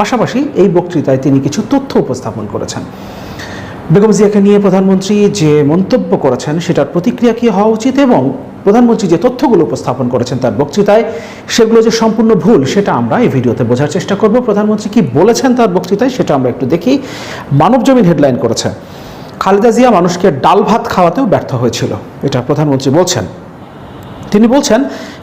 পাশাপাশি এই বক্তৃতায় তিনি কিছু তথ্য উপস্থাপন করেছেন। বেগম জিয়াকে নিয়ে প্রধানমন্ত্রী যে মন্তব্য করেছেন, সেটার প্রতিক্রিয়া কি হওয়া উচিত এবং প্রধানমন্ত্রী যে তথ্যগুলো উপস্থাপন করেছেন তার বক্তৃতায়, সেগুলো যে সম্পূর্ণ ভুল, সেটা আমরা এই ভিডিওতে বোঝার চেষ্টা করব। প্রধানমন্ত্রী কি বলেছেন তার বক্তৃতায়, সেটা আমরা একটু দেখি। মানব জমিন হেডলাইন করেছে। খালেদা জিয়া মানুষকে ডাল ভাত খাওয়াতেও ব্যর্থ হয়েছিল, এটা প্রধানমন্ত্রী বলছেন। তিনি বলছেন,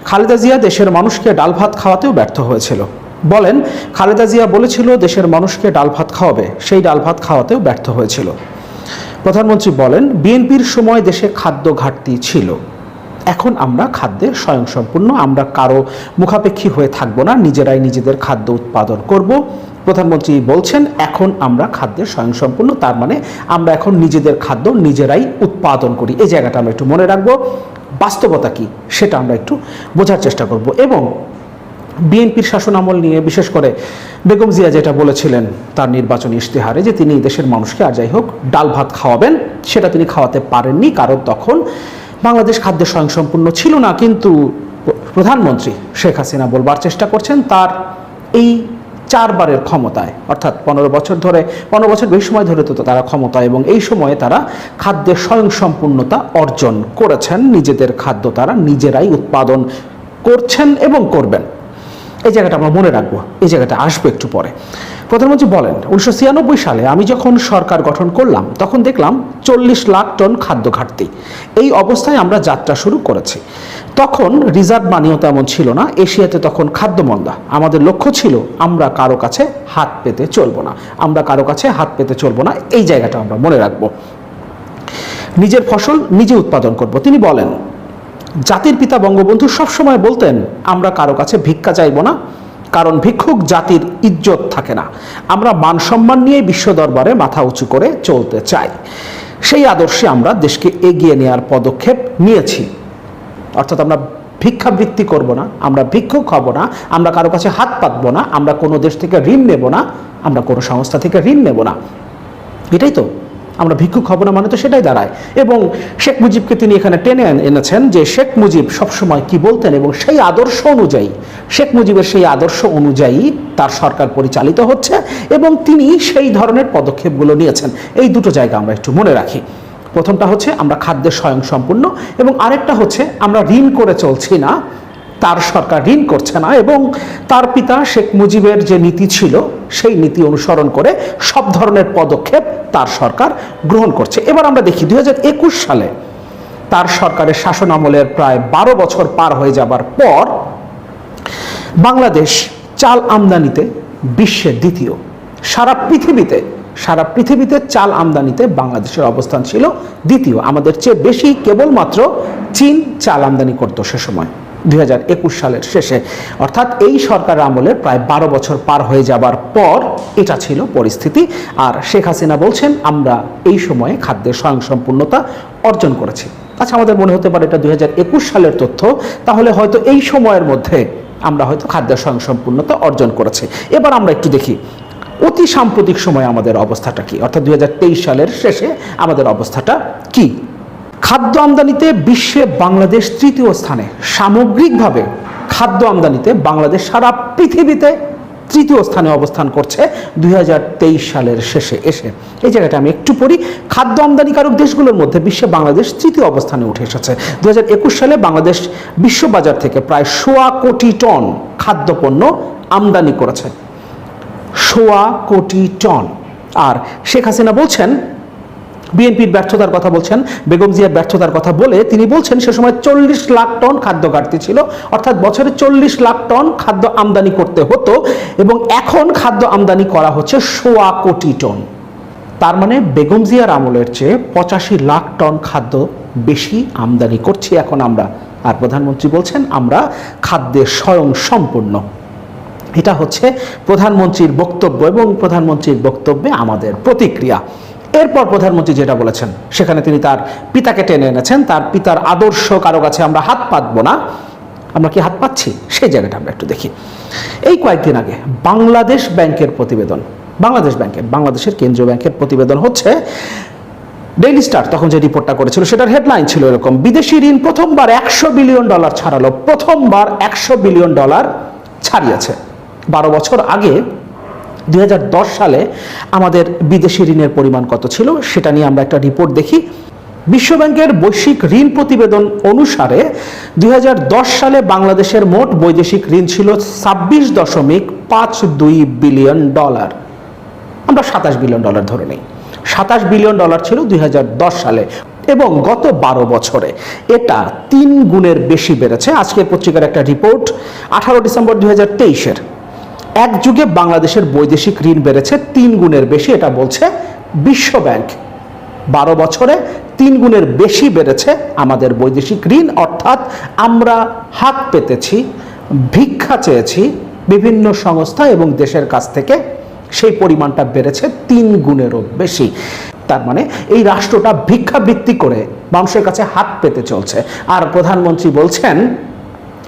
খালেদা জিয়া দেশের মানুষকে ডাল ভাত খাওয়াতেও ব্যর্থ হয়েছিল। বলেন, খালেদা জিয়া বলেছিল দেশের মানুষকে ডাল ভাত খাওয়াবে, সেই ডাল ভাত খাওয়াতেও ব্যর্থ হয়েছিল। প্রধানমন্ত্রী বলেন, বিএনপির সময় দেশে খাদ্য ঘাটতি ছিল। এখন আমরা খাদ্যে স্বয়ংসম্পূর্ণ, আমরা কারও মুখাপেক্ষী হয়ে থাকব না, নিজেরাই নিজেদের খাদ্য উৎপাদন করব। প্রধানমন্ত্রী বলছেন, এখন আমরা খাদ্যে স্বয়ংসম্পূর্ণ, তার মানে আমরা এখন নিজেদের খাদ্য নিজেরাই উৎপাদন করি। এই জায়গাটা আমরা একটু মনে রাখব। বাস্তবতা কি, সেটা আমরা একটু বোঝার চেষ্টা করব। এবং বিএনপির শাসনামল নিয়ে, বিশেষ করে বেগম জিয়া যেটা বলেছিলেন তার নির্বাচনী ইশতেহারে যে তিনি দেশের মানুষকে, আর যাই হোক, ডাল ভাত খাওয়াবেন, সেটা তিনি খাওয়াতে পারেননি। কারণ তখন বাংলাদেশ খাদ্যে স্বয়ংসম্পূর্ণ ছিল না, কিন্তু প্রধানমন্ত্রী শেখ হাসিনা বলবার চেষ্টা করছেন তার এই চারবারের ক্ষমতায়। অর্থাৎ পনেরো বছর ধরে, পনেরো বছর বেশি সময় ধরে তো তারা ক্ষমতা এবং এই সময়ে তারা খাদ্যের স্বয়ংসম্পূর্ণতা অর্জন করেছেন। নিজেদের খাদ্য তারা নিজেরাই উৎপাদন করছেন এবং করবেন। এই জায়গাটা আমরা মনে রাখব, এই জায়গাটা আসব একটু পরে। প্রধানমন্ত্রী বলেন, উনিশশো ছিয়ানব্বই সালে আমি যখন সরকার গঠন করলাম, তখন দেখলাম চল্লিশ লাখ টন খাদ্য ঘাটতি। এই অবস্থায় আমরা যাত্রা শুরু করেছি। তখন রিজার্ভ মানিও তেমন ছিল না, এশিয়াতে তখন খাদ্য মন্দা। আমাদের লক্ষ্য ছিল, আমরা কারও কাছে হাত পেতে চলবো না। আমরা কারও কাছে হাত পেতে চলবো না, এই জায়গাটা আমরা মনে রাখব। নিজের ফসল নিজে উৎপাদন করব। তিনি বলেন জাতির পিতা বঙ্গবন্ধু সবসময় বলতেন, আমরা কারও কাছে ভিক্ষা চাইব না, কারণ ভিক্ষুক জাতির ইজ্জত থাকে না। আমরা মান সম্মান নিয়ে বিশ্ব দরবারে মাথা উঁচু করে চলতে চাই। সেই আদর্শে আমরা দেশকে এগিয়ে নেওয়ার পদক্ষেপ নিয়েছি। অর্থাৎ আমরা ভিক্ষাবৃত্তি করব না, আমরা ভিক্ষুক হব না, আমরা কারও কাছে হাত পাতবো না, আমরা কোনো দেশ থেকে ঋণ নেব না, আমরা কোনো সংস্থা থেকে ঋণ নেব না। এটাই তো আমরা ভিক্ষুক হব না মানে তো সেটাই দাঁড়ায়। এবং শেখ মুজিবকে তিনি এখানে টেনে এনেছেন যে শেখ মুজিব সবসময় কি বলতেন এবং সেই আদর্শ অনুযায়ী, শেখ মুজিবের সেই আদর্শ অনুযায়ী তার সরকার পরিচালিত হচ্ছে এবং তিনি সেই ধরনের পদক্ষেপগুলো নিয়েছেন। এই দুটো জায়গা আমরা একটু মনে রাখি। প্রথমটা হচ্ছে আমরা খাদ্যের স্বয়ংসম্পূর্ণ এবং আরেকটা হচ্ছে আমরা ঋণ করে চলছি না, তার সরকার ঋণ করছে না এবং তার পিতা শেখ মুজিবের যে নীতি ছিল, সেই নীতি অনুসরণ করে সব ধরনের পদক্ষেপ তার সরকার গ্রহণ করছে। এবার আমরা দেখি দুই সালে তার সরকারের শাসন আমলের প্রায় বারো বছর পার হয়ে যাবার পর বাংলাদেশ চাল আমদানিতে বিশ্বের দ্বিতীয়। সারা পৃথিবীতে সারা পৃথিবীতে চাল আমদানিতে বাংলাদেশের অবস্থান ছিল দ্বিতীয়। আমাদের চেয়ে বেশি কেবলমাত্র চীন চাল আমদানি করতো সে সময়। দুই হাজার একুশ সালের শেষে। অর্থাৎ এই সরকার আমলে প্রায় বারো বছর পার হয়ে যাবার পর এটা ছিল পরিস্থিতি। আর শেখ হাসিনা বলছেন, আমরা এই সময়ে খাদ্যের স্বয়ংসম্পূর্ণতা অর্জন করেছি। আচ্ছা আমাদের মনে হতে পারে এটা দুই হাজার একুশ সালের তথ্য। তাহলে হয়তো এই সময়ের মধ্যে আমরা হয়তো খাদ্যের স্বয়ংসম্পূর্ণতা অর্জন করেছি। এবার আমরা একটু দেখি, অতি সাম্প্রতিক সময়ে আমাদের অবস্থাটা কি? অর্থাৎ দু হাজার তেইশ সালের শেষে আমাদের অবস্থাটা কি? খাদ্য আমদানিতে বিশ্বে বাংলাদেশ তৃতীয় স্থানে। সামগ্রিকভাবে খাদ্য আমদানিতে বাংলাদেশ সারা পৃথিবীতে তৃতীয় স্থানে অবস্থান করছে দুই হাজার তেইশ সালের শেষে এসে। এই জায়গাটা আমি একটু পড়ি। খাদ্য আমদানিকারক দেশগুলোর মধ্যে বিশ্বে বাংলাদেশ তৃতীয় অবস্থানে উঠে এসেছে। দুই হাজার একুশ সালে বাংলাদেশ বিশ্ববাজার থেকে প্রায় সোয়া কোটি টন খাদ্যপণ্য আমদানি করেছে। সোয়া কোটি টন। আর শেখ হাসিনা বলছেন বিএনপির ব্যর্থতার কথা বলছেন, বেগম জিয়ার ব্যর্থতার কথা বলে তিনি বলছেন, সে সময় চল্লিশ লাখ টন খাদ্য ঘাটতি ছিল। অর্থাৎ বছরে চল্লিশ লাখ টন খাদ্য আমদানি করতে হতো এবং এখন খাদ্য আমদানি করা হচ্ছে সোয়া কোটি টন। তার মানে বেগম জিয়ার আমলের চেয়ে পঁচাশি লাখ টন খাদ্য বেশি আমদানি করছি এখন আমরা। আর প্রধানমন্ত্রী বলছেন, আমরা খাদ্যে স্বয়ং সম্পূর্ণ। এটা হচ্ছে প্রধানমন্ত্রীর বক্তব্য এবং প্রধানমন্ত্রীর বক্তব্যে আমাদের প্রতিক্রিয়া। এরপর প্রধানমন্ত্রী যেটা বলেছেন, সেখানে তিনি তার পিতাকে টেনে এনেছেন, তার পিতার আদর্শ কারও কাছে আমরা হাত পাতবো না। আমরা কি হাত পাচ্ছি? সেই জায়গাটা আমরা একটু দেখি। এই কয়েকদিন আগে বাংলাদেশ ব্যাংকের প্রতিবেদন, বাংলাদেশ ব্যাংকের, বাংলাদেশের কেন্দ্রীয় ব্যাংকের প্রতিবেদন হচ্ছে ডেইলি স্টার তখন যে রিপোর্টটা করেছিল, সেটার হেডলাইন ছিল এরকম, বিদেশি ঋণ প্রথমবার একশো বিলিয়ন ডলার ছাড়ালো, প্রথমবার একশো বিলিয়ন ডলার ছাড়িয়েছে। বারো বছর আগে দুই হাজার দশ সালে আমাদের বিদেশি ঋণের পরিমাণ কত ছিল সেটা নিয়ে আমরা একটা রিপোর্ট দেখি। বিশ্বব্যাংকের বৈশ্বিক ঋণ প্রতিবেদন অনুসারে দুই হাজার দশ সালে বাংলাদেশের মোট বৈদেশিক ঋণ ছিল ছাব্বিশ দশমিক পাঁচ দুই বিলিয়ন ডলার। আমরা সাতাশ বিলিয়ন ডলার ধরে নিই। সাতাশ বিলিয়ন ডলার ছিল দুই হাজার দশ সালে এবং গত বারো বছরে। এটা তিন গুণের বেশি বেড়েছে। আজকের পত্রিকার একটা রিপোর্ট আঠারো ডিসেম্বর দুই হাজার তেইশের। এক যুগে বাংলাদেশের বৈদেশিক ঋণ বেড়েছে তিন গুণের বেশি, এটা বলছে বিশ্ব ব্যাংক বারো বছরে তিন গুণের বেশি বেড়েছে আমাদের বৈদেশিক ঋণ, অর্থাৎ আমরা হাত পেতেছি, ভিক্ষা চেয়েছি বিভিন্ন সংস্থা এবং দেশের কাছ থেকে, সেই পরিমাণটা বেড়েছে তিন গুণেরও বেশি। তার মানে এই রাষ্ট্রটা ভিক্ষাবৃত্তি করে মানুষের কাছে হাত পেতে চলছে। আর প্রধানমন্ত্রী বলছেন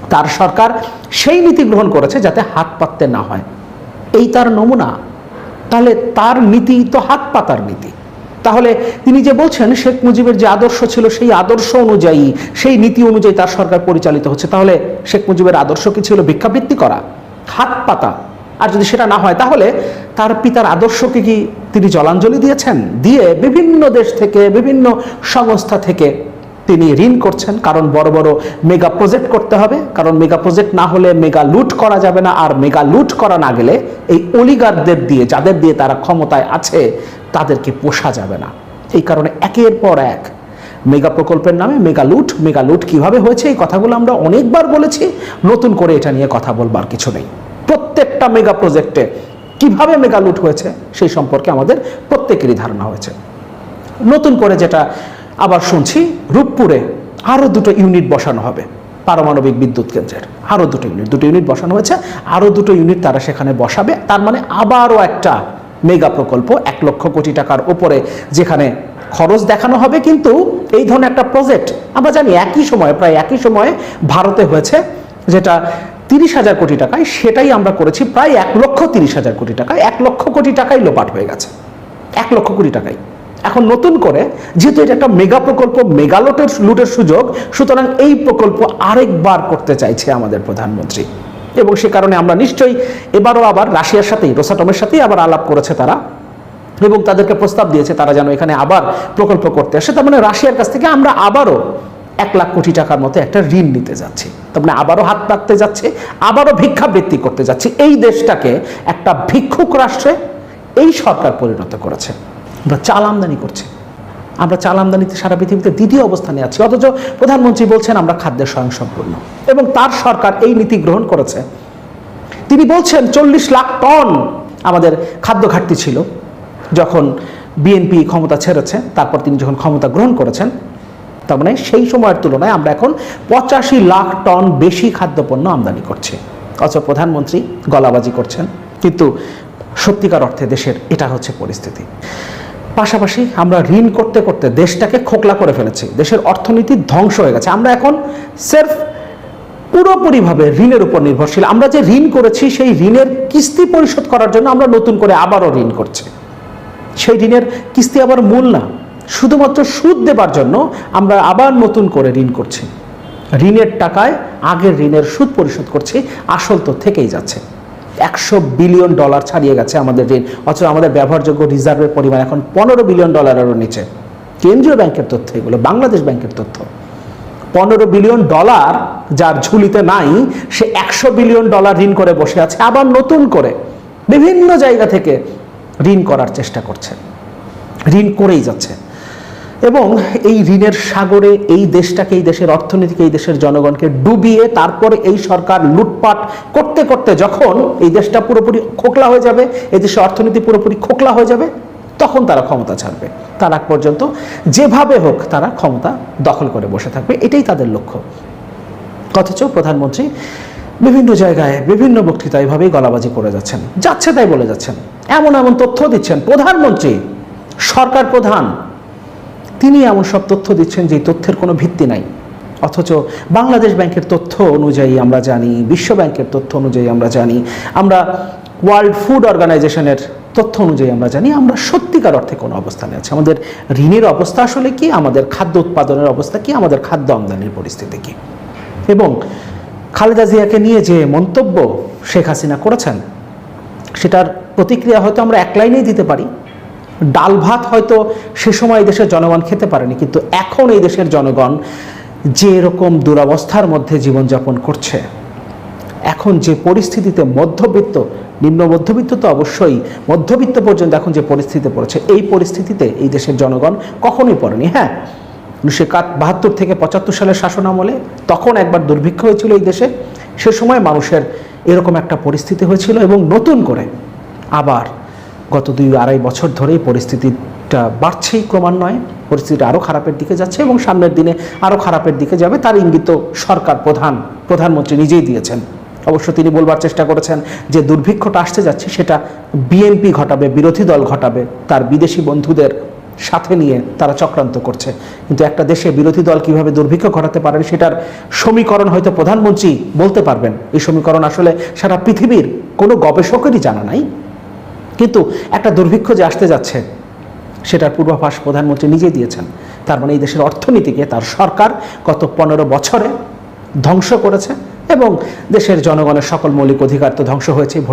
তার সরকার সেই নীতি গ্রহণ করেছে যাতে হাত পাততে না হয়। এই তার নমুনা। তাহলে তার নীতি তো হাত পাতার নীতি। তাহলে তিনি যে বলছেন, শেখ মুজিবের যে আদর্শ ছিল, সেই আদর্শ অনুযায়ী, সেই নীতি অনুযায়ী তার সরকার পরিচালিত হচ্ছে। তাহলে শেখ মুজিবের আদর্শ কি ছিল? ভিক্ষাবৃত্তি করা, হাত পাতা। আর যদি সেটা না হয়, তাহলে তার পিতার আদর্শকে কি তিনি জলাঞ্জলি দিয়েছেন? দিয়ে বিভিন্ন দেশ থেকে, বিভিন্ন সংস্থা থেকে তিনি ঋণ করছেন, কারণ বড় বড় মেগা প্রজেক্ট করতে হবে। কারণ মেগা প্রজেক্ট না হলে মেগা লুট করা যাবে না, আর মেগা লুট করা না গেলে এই অলিগারদের দিয়ে, যাদের দিয়ে তারা ক্ষমতায় আছে, তাদেরকে পোষা যাবে না। এই কারণে একের পর এক মেগা প্রকল্পের নামে মেগা লুট মেগা লুট কীভাবে হয়েছে, এই কথাগুলো আমরা অনেকবার বলেছি। নতুন করে এটা নিয়ে কথা বলবার কিছু নেই। প্রত্যেকটা মেগা প্রজেক্টে কীভাবে মেগা লুট হয়েছে, সেই সম্পর্কে আমাদের প্রত্যেকেরই ধারণা হয়েছে। নতুন করে যেটা আবার শুনছি রূপপুরে আরও দুটো ইউনিট বসানো হবে পারমাণবিক বিদ্যুৎ কেন্দ্রের। আরও দুটো ইউনিট। দুটো ইউনিট বসানো হয়েছে। আরও দুটো ইউনিট তারা সেখানে বসাবে। তার মানে আবারও একটা মেগা প্রকল্প, এক লক্ষ কোটি টাকার ওপরে যেখানে খরচ দেখানো হবে। কিন্তু এই ধরনের একটা প্রজেক্ট, আমরা জানি একই সময়ে, প্রায় একই সময়ে ভারতে হয়েছে, যেটা তিরিশ হাজার কোটি টাকায়, সেটাই আমরা করেছি প্রায় এক লক্ষ তিরিশ হাজার কোটি টাকায়। এক লক্ষ কোটি টাকাই লোপাট হয়ে গেছে। এক লক্ষ কোটি টাকাই। এখন নতুন করে, যেহেতু এটা একটা মেগা প্রকল্প মেগালোটের লুটের সুযোগ, সুতরাং এই প্রকল্প আরেকবার করতে চাইছে আমাদের প্রধানমন্ত্রী। এবং সে কারণে আমরা নিশ্চয়ই এবারও আবার রাশিয়ার সাথেই, রোসাটমের সাথেই আবার আলাপ করেছে তারা, এবং তাদেরকে প্রস্তাব দিয়েছে তারা যেন এখানে আবার প্রকল্প করতে আসে। তার মানে রাশিয়ার কাছ থেকে আমরা আবারও এক লাখ কোটি টাকার মতো একটা ঋণ নিতে যাচ্ছি। তার মানে আবারও হাত পাততে যাচ্ছে, আবারও ভিক্ষাবৃত্তি করতে যাচ্ছে। এই দেশটাকে একটা ভিক্ষুক রাষ্ট্রে এই সরকার পরিণত করেছে। আমরা চাল আমদানি করছি। আমরা চাল আমদানিতে সারা পৃথিবীতে দ্বিতীয় অবস্থানে আছি। অথচ প্রধানমন্ত্রী বলছেন, আমরা খাদ্যের স্বয়ংসম্পূর্ণ। এবং তার সরকার এই নীতি গ্রহণ করেছে। তিনি বলছেন, চল্লিশ লাখ টন আমাদের খাদ্য ঘাটতি ছিল যখন বিএনপি ক্ষমতা ছেড়েছে। তারপর তিনি যখন ক্ষমতা গ্রহণ করেছেন, তার মানে সেই সময়ের তুলনায় আমরা এখন পঁচাশি লাখ টন বেশি খাদ্যপণ্য আমদানি করছি। অথচ প্রধানমন্ত্রী গলাবাজি করছেন। কিন্তু সত্যিকার অর্থে দেশের এটা হচ্ছে পরিস্থিতি। পাশাপাশি আমরা ঋণ করতে করতে দেশটাকে খোকলা করে ফেলেছি। দেশের অর্থনীতি ধ্বংস হয়ে গেছে। আমরা এখন সেলফ পুরোপুরিভাবে ঋণের উপর নির্ভরশীল। আমরা যে ঋণ করেছি, সেই ঋণের কিস্তি পরিশোধ করার জন্য আমরা নতুন করে আবারও ঋণ করছি। সেই ঋণের কিস্তি আবার মূল না। শুধুমাত্র সুদ দেবার জন্য আমরা আবার নতুন করে ঋণ করছি। ঋণের টাকায় আগের ঋণের সুদ পরিশোধ করছি। আসল তো থেকেই যাচ্ছে। একশো বিলিয়ন ডলার ছাড়িয়ে গেছে আমাদের ঋণ। অথচ আমাদের ব্যবহারযোগ্য রিজার্ভের পরিমাণ এখন পনেরো বিলিয়ন ডলারেরও নিচে। কেন্দ্রীয় ব্যাংকের তথ্য এগুলো, বাংলাদেশ ব্যাংকের তথ্য। পনেরো বিলিয়ন ডলার যার ঝুলিতে নাই, সে একশো বিলিয়ন ডলার ঋণ করে বসে আছে, আবার নতুন করে বিভিন্ন জায়গা থেকে ঋণ করার চেষ্টা করছে। ঋণ করেই যাচ্ছে। এবং এই ঋণের সাগরে এই দেশটাকে, এই দেশের অর্থনীতিকে, এই দেশের জনগণকে ডুবিয়ে তারপরে এই সরকার লুটপাট করতে করতে যখন এই দেশটা পুরোপুরি খোকলা হয়ে যাবে, এই দেশের অর্থনীতি পুরোপুরি খোকলা হয়ে যাবে, তখন তারা ক্ষমতা ছাড়বে। তার আগ পর্যন্ত যেভাবে হোক তারা ক্ষমতা দখল করে বসে থাকবে, এটাই তাদের লক্ষ্য। অথচ প্রধানমন্ত্রী বিভিন্ন জায়গায় বিভিন্ন বক্তৃতা এভাবেই গলাবাজি করে যাচ্ছেন, যাচ্ছে তাই বলে যাচ্ছেন। এমন এমন তথ্য দিচ্ছেন প্রধানমন্ত্রী, সরকার প্রধান। তিনি এমন সব তথ্য দিচ্ছেন যে তথ্যের কোনো ভিত্তি নাই। অথচ বাংলাদেশ ব্যাংকের তথ্য অনুযায়ী আমরা জানি, বিশ্ব ব্যাংকের তথ্য অনুযায়ী আমরা জানি, আমরা ওয়ার্ল্ড ফুড অর্গানাইজেশনের তথ্য অনুযায়ী আমরা জানি, আমরা সত্যিকার অর্থে কোনো অবস্থানে আছি। আমাদের ঋণের অবস্থা আসলে কি? আমাদের খাদ্য উৎপাদনের অবস্থা কি? আমাদের খাদ্য আমদানির পরিস্থিতি কি? এবং খালেদা জিয়াকে নিয়ে যে মন্তব্য শেখ হাসিনা করেছেন, সেটার প্রতিক্রিয়া হয়তো আমরা এক লাইনেই দিতে পারি। ডাল ভাত হয়তো সে সময় এই দেশের জনগণ খেতে পারেনি, কিন্তু এখন এই দেশের জনগণ যে এরকম দুরবস্থার মধ্যে জীবনযাপন করছে, এখন যে পরিস্থিতিতে মধ্যবিত্ত, নিম্ন মধ্যবিত্ত তো অবশ্যই, মধ্যবিত্ত পর্যন্ত এখন যে পরিস্থিতিতে পড়েছে, এই পরিস্থিতিতে এই দেশের জনগণ কখনোই পড়েনি। হ্যাঁ উনিশশো বাহাত্তর থেকে পঁচাত্তর সালের শাসন আমলে তখন একবার দুর্ভিক্ষ হয়েছিল এই দেশে, সে সময় মানুষের এরকম একটা পরিস্থিতি হয়েছিল এবং নতুন করে আবার গত দুই আড়াই বছর ধরেই পরিস্থিতিটা বাড়ছেই ক্রমান্বয়ে। পরিস্থিতিটা আরও খারাপের দিকে যাচ্ছে এবং সামনের দিনে আরও খারাপের দিকে যাবে। তার ইঙ্গিত সরকার প্রধান, প্রধানমন্ত্রী নিজেই দিয়েছেন। অবশ্য তিনি বলবার চেষ্টা করেছেন যে দুর্ভিক্ষটা আসতে যাচ্ছে সেটা বিএনপি ঘটাবে, বিরোধী দল ঘটাবে, তার বিদেশি বন্ধুদের সাথে নিয়ে তারা চক্রান্ত করছে। কিন্তু একটা দেশে বিরোধী দল কীভাবে দুর্ভিক্ষ ঘটাতে পারেন সেটার সমীকরণ হয়তো প্রধানমন্ত্রী বলতে পারবেন। এই সমীকরণ আসলে সারা পৃথিবীর কোনো গবেষকেরই জানা নাই। কিন্তু একটা দুর্ভিক্ষ যে আসতে যাচ্ছে, সেটার পূর্বাভাস প্রধানমন্ত্রী নিজেই দিয়েছেন। তার মানে এই দেশের অর্থনীতিকে তার সরকার গত পনেরো বছরে ধ্বংস করেছে এবং দেশের জনগণের সকল মৌলিক অধিকার তো ধ্বংস হয়েছে